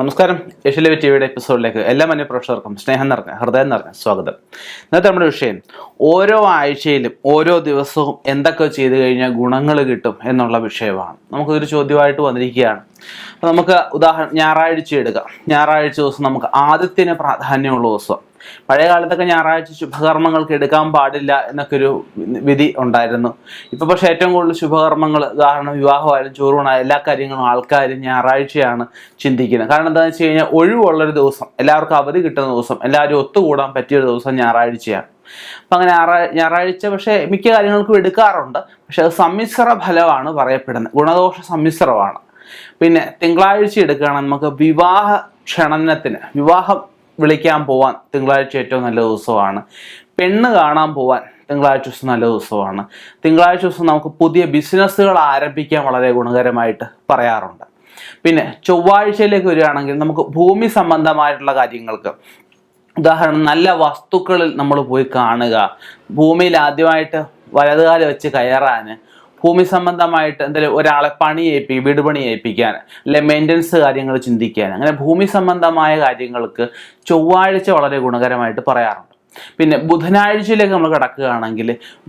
നമസ്കാരം. ഏഷ്യലവി ടി വിയുടെ എപ്പിസോഡിലേക്ക് എല്ലാ മനുപ്രേക്ഷകർക്കും സ്നേഹം നിറഞ്ഞ ഹൃദയം നിറഞ്ഞ സ്വാഗതം. ഇന്നത്തെ നമ്മുടെ വിഷയം ഓരോ ആഴ്ചയിലും ഓരോ ദിവസവും എന്തൊക്കെ ചെയ്തു കഴിഞ്ഞാൽ ഗുണങ്ങൾ കിട്ടും എന്നുള്ള വിഷയമാണ്. നമുക്കൊരു ചോദ്യമായിട്ട് വന്നിരിക്കുകയാണ്. നമുക്ക് ഉദാഹരണം ഞായറാഴ്ച എടുക്കാം. ഞായറാഴ്ച ദിവസം നമുക്ക് ആദ്യത്തിന് പ്രാധാന്യമുള്ള ദിവസം പഴയ കാലത്തൊക്കെ ഞായറാഴ്ച ശുഭകർമ്മങ്ങൾക്ക് എടുക്കാൻ പാടില്ല എന്നൊക്കെ ഒരു വിധി ഉണ്ടായിരുന്നു. ഇപ്പൊ പക്ഷെ ഏറ്റവും കൂടുതൽ ശുഭകർമ്മങ്ങൾ ഉദാഹരണം വിവാഹമായാലും ചോറൂണായാലും എല്ലാ കാര്യങ്ങളും ആൾക്കാർ ഞായറാഴ്ചയാണ് ചിന്തിക്കുന്നത്. കാരണം എന്താണെന്ന് വെച്ച് കഴിഞ്ഞാൽ ഒഴിവുള്ളൊരു ദിവസം എല്ലാവർക്കും അവധി കിട്ടുന്ന ദിവസം എല്ലാവരും ഒത്തുകൂടാൻ പറ്റിയ ഒരു ദിവസം ഞായറാഴ്ചയാണ്. അപ്പം അങ്ങനെ ഞായറാഴ്ച പക്ഷേ മിക്ക കാര്യങ്ങൾക്കും എടുക്കാറുണ്ട്. പക്ഷെ അത് സമ്മിശ്ര ഫലമാണ് പറയപ്പെടുന്നത്. ഗുണദോഷ സമ്മിശ്രമാണ്. പിന്നെ തിങ്കളാഴ്ച എടുക്കുകയാണെങ്കിൽ നമുക്ക് വിവാഹ ക്ഷണനത്തിന് വിവാഹം വിളിക്കാൻ പോവാൻ തിങ്കളാഴ്ച ഏറ്റവും നല്ല ദിവസമാണ്. പെണ്ണ് കാണാൻ പോവാൻ തിങ്കളാഴ്ച ദിവസം നല്ല ദിവസമാണ്. തിങ്കളാഴ്ച ദിവസം നമുക്ക് പുതിയ ബിസിനസ്സുകൾ ആരംഭിക്കാൻ വളരെ ഗുണകരമായിട്ട് പറയാറുണ്ട്. പിന്നെ ചൊവ്വാഴ്ചയിലേക്ക് വരികയാണെങ്കിൽ നമുക്ക് ഭൂമി സംബന്ധമായിട്ടുള്ള കാര്യങ്ങൾക്ക്. ഉദാഹരണം നല്ല വസ്തുക്കളിൽ നമ്മൾ പോയി കാണുക. ഭൂമിയിൽ ആദ്യമായിട്ട് വലതുകാലം വെച്ച് കയറാൻ ഭൂമി സംബന്ധമായിട്ട് എന്തെങ്കിലും ഒരാളെ പണി ഏൽപ്പിക്കുക വീട് പണി ഏൽപ്പിക്കാൻ അല്ലെ മെയിന്റനൻസ് കാര്യങ്ങൾ ചിന്തിക്കാൻ അങ്ങനെ ഭൂമി സംബന്ധമായ കാര്യങ്ങൾക്ക് ചൊവ്വാഴ്ച വളരെ ഗുണകരമായിട്ട് പറയാറുണ്ട്. പിന്നെ ബുധനാഴ്ചയിലേക്ക് നമ്മൾ കിടക്കുകയാണെങ്കിൽ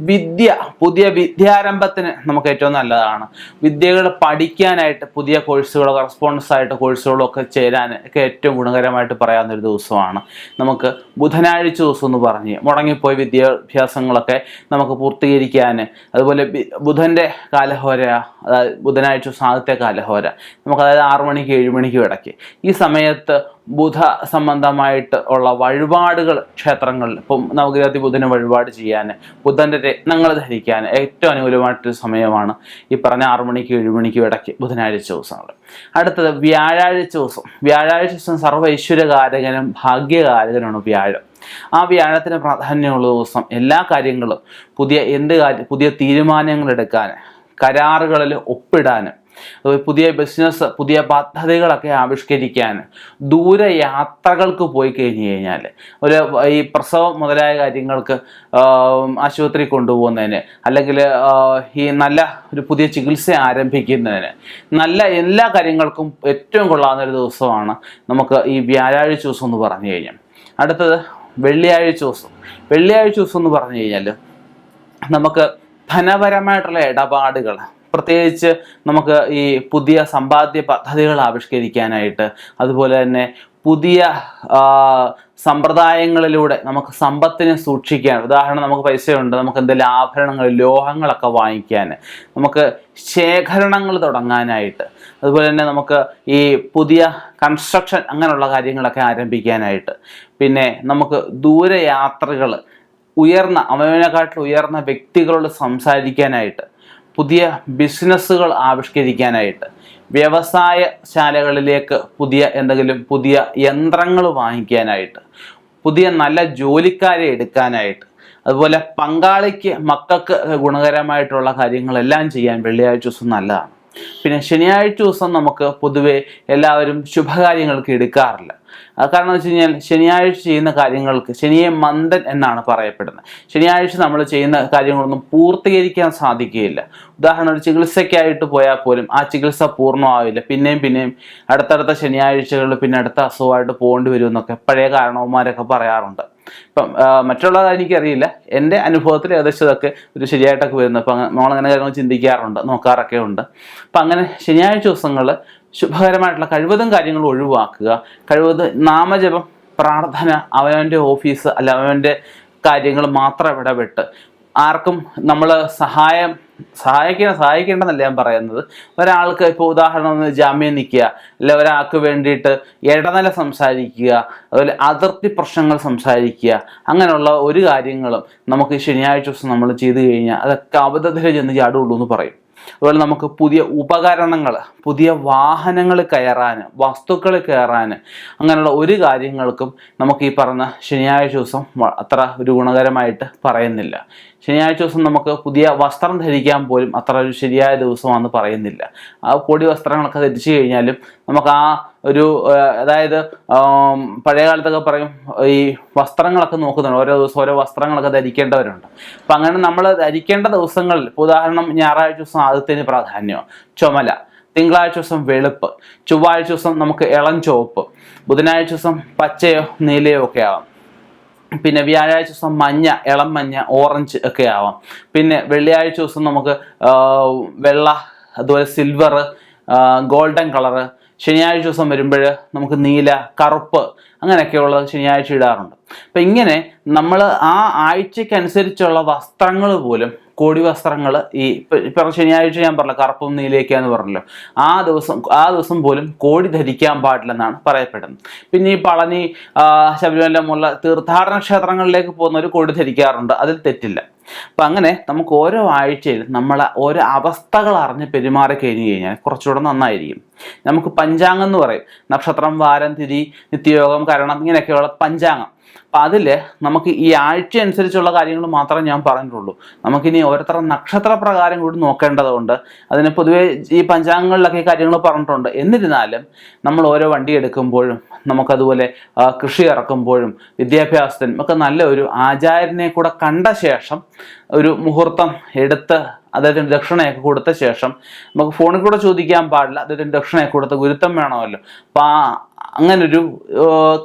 വിദ്യ പുതിയ വിദ്യാരംഭത്തിന് നമുക്ക് ഏറ്റവും നല്ലതാണ്. വിദ്യകൾ പഠിക്കാനായിട്ട് പുതിയ കോഴ്സുകളോ കറസ്പോണ്ടൻസ് ആയിട്ട് കോഴ്സുകളോ ഒക്കെ ചേരാൻ ഒക്കെ ഏറ്റവും ഗുണകരമായിട്ട് പറയാവുന്ന ഒരു ദിവസമാണ്. നമുക്ക് ബുധനാഴ്ച ദിവസം എന്ന് പറഞ്ഞ് മുടങ്ങിപ്പോയി വിദ്യാഭ്യാസങ്ങളൊക്കെ നമുക്ക് പൂർത്തീകരിക്കാൻ അതുപോലെ ബുധന്റെ കാലഹോര അതായത് ബുധനാഴ്ച ദിവസം ആദ്യത്തെ കാലഹോര നമുക്ക് അതായത് ആറു മണിക്കും ഇടയ്ക്ക്. ഈ സമയത്ത് ബുധ സംബന്ധമായിട്ട് ഉള്ള വഴിപാടുകൾ ക്ഷേത്രങ്ങളിൽ. ഇപ്പം നവഗ്രഹത്തിൽ ബുധന് വഴിപാട് ചെയ്യാൻ ബുധന്റെ രത്നങ്ങൾ ധരിക്കാൻ ഏറ്റവും അനുകൂലമായിട്ടൊരു സമയമാണ് ഈ പറഞ്ഞ ആറു മണിക്ക് ഏഴ് മണിക്കും ഇടയ്ക്ക് ബുധനാഴ്ച ദിവസങ്ങൾ. അടുത്തത് വ്യാഴാഴ്ച ദിവസം. വ്യാഴാഴ്ച ദിവസം സർവ ഐശ്വര്യകാരകനും ഭാഗ്യകാരകനാണ് വ്യാഴം. ആ വ്യാഴത്തിന് പ്രാധാന്യമുള്ള ദിവസം എല്ലാ കാര്യങ്ങളും പുതിയ എന്ത് കാര്യം പുതിയ തീരുമാനങ്ങൾ എടുക്കാൻ കരാറുകളിൽ അതുപോലെ പുതിയ ബിസിനസ് പുതിയ പദ്ധതികളൊക്കെ ആവിഷ്കരിക്കാൻ ദൂരയാത്രകൾക്ക് പോയി കഴിഞ്ഞ് കഴിഞ്ഞാൽ ഒരു ഈ പ്രസവം മുതലായ കാര്യങ്ങൾക്ക് ആശുപത്രി കൊണ്ടുപോകുന്നതിന് അല്ലെങ്കിൽ ഈ നല്ല ഒരു പുതിയ ചികിത്സ ആരംഭിക്കുന്നതിന് നല്ല എല്ലാ കാര്യങ്ങൾക്കും ഏറ്റവും കൊള്ളാവുന്ന ഒരു ദിവസമാണ് നമുക്ക് ഈ വ്യാഴാഴ്ച ദിവസം എന്ന് പറഞ്ഞു കഴിഞ്ഞാൽ. അടുത്തത് വെള്ളിയാഴ്ച ദിവസം. വെള്ളിയാഴ്ച ദിവസം എന്ന് പറഞ്ഞു കഴിഞ്ഞാൽ നമുക്ക് ധനപരമായിട്ടുള്ള ഇടപാടുകൾ പ്രത്യേകിച്ച് നമുക്ക് ഈ പുതിയ സമ്പാദ്യ പദ്ധതികൾ ആവിഷ്കരിക്കാനായിട്ട് അതുപോലെ തന്നെ പുതിയ സമ്പ്രദായങ്ങളിലൂടെ നമുക്ക് സമ്പത്തിനെ സൂക്ഷിക്കാൻ ഉദാഹരണം നമുക്ക് പൈസയുണ്ട് നമുക്ക് എന്തെങ്കിലും ആഭരണങ്ങൾ ലോഹങ്ങളൊക്കെ വാങ്ങിക്കാൻ നമുക്ക് ശേഖരണങ്ങൾ തുടങ്ങാനായിട്ട് അതുപോലെ തന്നെ നമുക്ക് ഈ പുതിയ കൺസ്ട്രക്ഷൻ അങ്ങനെയുള്ള കാര്യങ്ങളൊക്കെ ആരംഭിക്കാനായിട്ട് പിന്നെ നമുക്ക് ദൂരയാത്രകൾ ഉയർന്ന അവനേക്കാട്ടിൽ ഉയർന്ന വ്യക്തികളോട് സംസാരിക്കാനായിട്ട് പുതിയ ബിസിനസ്സുകൾ ആവിഷ്കരിക്കാനായിട്ട് വ്യവസായ ശാലകളിലേക്ക് പുതിയ എന്തെങ്കിലും പുതിയ യന്ത്രങ്ങൾ വാങ്ങിക്കാനായിട്ട് പുതിയ നല്ല ജോലിക്കാരെ എടുക്കാനായിട്ട് അതുപോലെ പങ്കാളിക്ക് മക്കൾക്ക് ഗുണകരമായിട്ടുള്ള കാര്യങ്ങളെല്ലാം ചെയ്യാൻ വെള്ളിയാഴ്ച ദിവസം നല്ലതാണ്. പിന്നെ ശനിയാഴ്ച ദിവസം നമുക്ക് പൊതുവെ എല്ലാവരും ശുഭകാര്യങ്ങൾക്ക് എടുക്കാറില്ല. കാരണം വെച്ച് കഴിഞ്ഞാൽ ശനിയാഴ്ച ചെയ്യുന്ന കാര്യങ്ങൾക്ക് ശനിയെ മന്ദൻ എന്നാണ് പറയപ്പെടുന്നത്. ശനിയാഴ്ച നമ്മൾ ചെയ്യുന്ന കാര്യങ്ങളൊന്നും പൂർത്തീകരിക്കാൻ സാധിക്കുകയില്ല. ഉദാഹരണം ഒരു ചികിത്സയ്ക്കായിട്ട് പോയാൽ പോലും ആ ചികിത്സ പൂർണമാവില്ല. പിന്നെയും പിന്നെയും അടുത്തടുത്ത ശനിയാഴ്ചകളിൽ പിന്നെ അടുത്ത അസുഖമായിട്ട് പോകേണ്ടി വരും എന്നൊക്കെ പഴയ കാരണവന്മാരൊക്കെ പറയാറുണ്ട്. ഇപ്പം മറ്റുള്ളത് എനിക്കറിയില്ല. എന്റെ അനുഭവത്തിൽ ഏകദേശം ഇതൊക്കെ ഒരു ശരിയായിട്ടൊക്കെ വരുന്നു. അപ്പം നമ്മളങ്ങനെ കാര്യങ്ങൾ ചിന്തിക്കാറുണ്ട് നോക്കാറൊക്കെ ഉണ്ട് അപ്പം അങ്ങനെ ശനിയാഴ്ച ദിവസങ്ങൾ ശുഭകരമായിട്ടുള്ള കഴിവതും കാര്യങ്ങൾ ഒഴിവാക്കുക. കഴിവത് നാമജപം പ്രാർത്ഥന അവനവന്റെ ഓഫീസ് അല്ല അവനവന്റെ കാര്യങ്ങൾ മാത്രം ഇടപെട്ട്. ആർക്കും നമ്മൾ സഹായം സഹായിക്കണം സഹായിക്കേണ്ടെന്നല്ല ഞാൻ പറയുന്നത്? ഒരാൾക്ക് ഇപ്പോൾ ഉദാഹരണം ജാമ്യം നിൽക്കുക അല്ലെ ഒരാൾക്ക് വേണ്ടിയിട്ട് ഇടനില സംസാരിക്കുക അതുപോലെ അതിർത്തി പ്രശ്നങ്ങൾ സംസാരിക്കുക അങ്ങനെയുള്ള ഒരു കാര്യങ്ങളും നമുക്ക് ശനിയാഴ്ച ദിവസം നമ്മൾ ചെയ്തു കഴിഞ്ഞാൽ അതൊക്കെ അബദ്ധത്തിൽ ചെന്ന് ചാടുള്ളൂ എന്ന് പറയും. അതുപോലെ നമുക്ക് പുതിയ ഉപകരണങ്ങൾ പുതിയ വാഹനങ്ങൾ കയറാൻ വസ്തുക്കൾ കയറാൻ അങ്ങനെയുള്ള ഒരു കാര്യങ്ങൾക്കും നമുക്ക് ഈ പറഞ്ഞ ശനിയാഴ്ച ദിവസം അത്ര ഒരു ഗുണകരമായിട്ട് പറയുന്നില്ല. ശനിയാഴ്ച ദിവസം നമുക്ക് പുതിയ വസ്ത്രം ധരിക്കാൻ പോലും അത്ര ഒരു ശരിയായ ദിവസമാണെന്ന് പറയുന്നില്ല. ആ പൊടി വസ്ത്രങ്ങളൊക്കെ ധരിച്ചു കഴിഞ്ഞാലും നമുക്ക് ആ ഒരു അതായത് പഴയ കാലത്തൊക്കെ പറയും ഈ വസ്ത്രങ്ങളൊക്കെ നോക്കുന്നുണ്ട്. ഓരോ ദിവസം ഓരോ വസ്ത്രങ്ങളൊക്കെ ധരിക്കേണ്ടവരുണ്ട്. അപ്പം അങ്ങനെ നമ്മൾ ധരിക്കേണ്ട ദിവസങ്ങളിൽ ഉദാഹരണം ഞായറാഴ്ച ദിവസം ആദ്യത്തിന് പ്രാധാന്യം ചുമല. തിങ്കളാഴ്ച ദിവസം വെളുപ്പ്. ചൊവ്വാഴ്ച ദിവസം നമുക്ക് ഇളം ചുവപ്പ്. ബുധനാഴ്ച ദിവസം പച്ചയോ നീലയോ ഒക്കെ ആവാം. പിന്നെ വ്യാഴാഴ്ച ദിവസം മഞ്ഞ ഇളം മഞ്ഞ ഓറഞ്ച് ഒക്കെ ആവാം. പിന്നെ വെള്ളിയാഴ്ച ദിവസം നമുക്ക് വെള്ള അതുപോലെ സിൽവർ ഗോൾഡൻ കളറ് ശനിയാഴ്ച ദിവസം വരുമ്പോൾ നമുക്ക് നീല കറുപ്പ് അങ്ങനെയൊക്കെയുള്ളത് ശനിയാഴ്ച ഇടാറുണ്ട്. അപ്പം ഇങ്ങനെ നമ്മൾ ആ ആഴ്ചയ്ക്കനുസരിച്ചുള്ള വസ്ത്രങ്ങൾ പോലും കോടി വസ്ത്രങ്ങൾ ഈ ഇപ്പം ശനിയാഴ്ച ഞാൻ പറഞ്ഞു കറുപ്പും നീലയൊക്കെയാന്ന് പറഞ്ഞല്ലോ ആ ദിവസം ആ ദിവസം പോലും കോടി ധരിക്കാൻ പാടില്ലെന്നാണ് പറയപ്പെടുന്നത്. പിന്നെ ഈ പളനി ശബരിമല മുള്ള തീർത്ഥാടന ക്ഷേത്രങ്ങളിലേക്ക് പോകുന്നവർ കോടി ധരിക്കാറുണ്ട്. അതിൽ തെറ്റില്ല. അപ്പം അങ്ങനെ നമുക്ക് ഓരോ ആഴ്ചയിൽ നമ്മൾ ഓരോ അവസ്ഥകൾ അറിഞ്ഞ് പെരുമാറി കഴിഞ്ഞ് കഴിഞ്ഞാൽ കുറച്ചുകൂടെ നന്നായിരിക്കും. നമുക്ക് പഞ്ചാംഗം എന്ന് പറയും. നക്ഷത്രം വാരം തിരി നിത്യയോഗം കരണം ഇങ്ങനെയൊക്കെയുള്ള പഞ്ചാംഗം. അപ്പം അതിൽ നമുക്ക് ഈ ആഴ്ച അനുസരിച്ചുള്ള കാര്യങ്ങൾ മാത്രമേ ഞാൻ പറഞ്ഞിട്ടുള്ളൂ. നമുക്കിനി ഓരോരുത്തർ നക്ഷത്ര പ്രകാരം കൂടി നോക്കേണ്ടതുണ്ട്. അതിന് പൊതുവേ ഈ പഞ്ചാംഗങ്ങളിലൊക്കെ ഈ കാര്യങ്ങൾ പറഞ്ഞിട്ടുണ്ട്. എന്നിരുന്നാലും നമ്മൾ ഓരോ വണ്ടി എടുക്കുമ്പോഴും നമുക്കതുപോലെ കൃഷി ഇറക്കുമ്പോഴും വിദ്യാഭ്യാസത്തിനും ഒക്കെ നല്ല ഒരു ആചാര്യനെ കൂടെ കണ്ട ശേഷം ഒരു മുഹൂർത്തം എടുത്ത് അദ്ദേഹത്തിന് ദക്ഷിണയൊക്കെ കൊടുത്ത ശേഷം നമുക്ക് ഫോണിൽ കൂടെ ചോദിക്കാൻ പാടില്ല. അദ്ദേഹത്തിന് ദക്ഷിണയൊക്കെ കൊടുത്ത ഗുരുത്വം വേണമല്ലോ. അപ്പം ആ അങ്ങനൊരു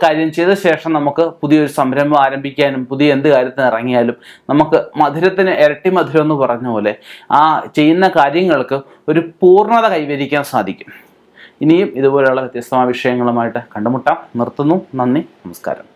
കാര്യം ചെയ്ത ശേഷം നമുക്ക് പുതിയൊരു സംരംഭം ആരംഭിക്കാനും പുതിയ എന്ത് കാര്യത്തിന് ഇറങ്ങിയാലും നമുക്ക് മധുരത്തിന് ഇരട്ടി മധുരം എന്ന് പറഞ്ഞ പോലെ ആ ചെയ്യുന്ന കാര്യങ്ങൾക്ക് ഒരു പൂർണത കൈവരിക്കാൻ സാധിക്കും. ഇനിയും ഇതുപോലെയുള്ള വ്യത്യസ്തമായ വിഷയങ്ങളുമായിട്ട് കണ്ടുമുട്ടാം. നിർത്തുന്നു. നന്ദി. നമസ്കാരം.